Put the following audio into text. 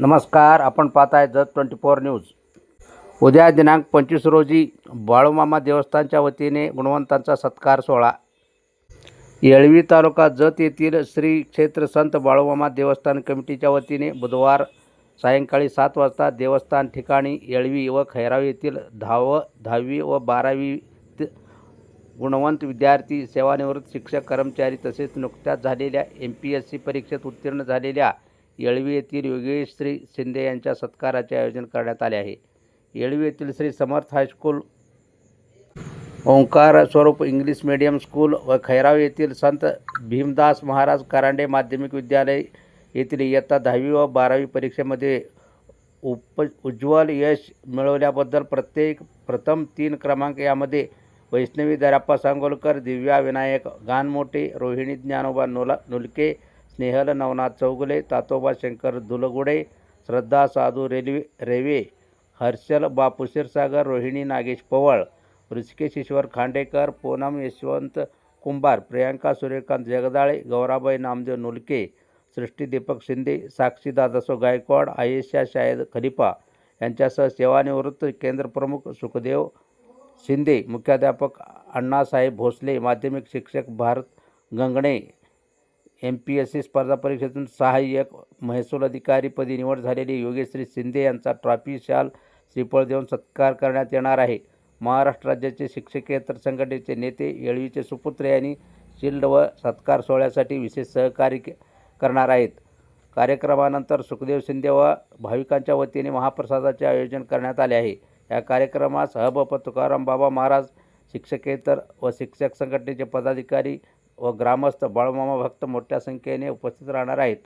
नमस्कार आपण पाहत आहे जत ट्वेंटी फोर न्यूज. उद्या दिनांक पंचवीस रोजी बाळूमामा देवस्थानच्या वतीने गुणवंतांचा सत्कार सोहळा. येळवी तालुका जत येथील श्री क्षेत्र संत बाळूमामा देवस्थान कमिटीच्या वतीने बुधवार सायंकाळी सात वाजता देवस्थान ठिकाणी येळवी व खैराव येथील दहावं दहावी व बारावी गुणवंत विद्यार्थी सेवानिवृत्त शिक्षक कर्मचारी तसेच नुकत्याच झालेल्या एम पी एस सी परीक्षेत उत्तीर्ण झालेल्या येळवी येथील योगेश श्री शिंदे यांच्या सत्काराचे आयोजन करण्यात आले आहे. येळवी येथील श्री समर्थ हायस्कूल ओंकार स्वरूप इंग्लिश मीडियम स्कूल व खैराव येथील संत भीमदास महाराज करांडे माध्यमिक विद्यालय येथील इयत्ता दहावी व बारावी परीक्षेमध्ये उप उज्ज्वल यश मिळवल्याबद्दल प्रत्येक प्रथम तीन क्रमांक यामध्ये वैष्णवी दराप्पा सांगोलकर दिव्या विनायक गानमोटे रोहिणी ज्ञानोबा नोला नुलके स्नेहल नवनाथ चौगुले तातोबा शंकर दुलगुडे श्रद्धा साधू रेल्वे रेवे हर्षल बापू क्षीरसागर रोहिणी नागेश पवळ ऋषिकेश ईश्वर खांडेकर पूनम यशवंत कुंभार प्रियांका सूर्यकांत जगदाळे गौराबाई नामदेव नुलके सृष्टी दीपक शिंदे साक्षी दादासो गायकवाड आयेशा शाहिद खलिफा यांच्यासह सेवानिवृत्त केंद्रप्रमुख सुखदेव शिंदे मुख्याध्यापक अण्णासाहेब भोसले माध्यमिक शिक्षक Bharat Gangane M P S C स्पर्धा परीक्षेतून सहाय्यक महसूल अधिकारीपदी निवड झालेले योगेश्री शिंदे यांचा ट्रॉफी शाल श्रीफळ देऊन सत्कार करण्यात येणार आहे. महाराष्ट्र राज्याचे शिक्षकेतर संघटनेचे नेते येळवीचे सुपुत्र यांनी शिल्ड व सत्कार सोहळ्यासाठी विशेष सहकार्य करणार आहेत. कार्यक्रमानंतर सुखदेव शिंदे व भाविकांच्या वतीने महाप्रसादाचे आयोजन करण्यात आले आहे. या कार्यक्रमास हब तुकाराम बाबा महाराज शिक्षकेतर व शिक्षक संघटनेचे पदाधिकारी व ग्रामस्थ बाळूमामा भक्त मोठ्या संख्येने उपस्थित राहणार आहेत.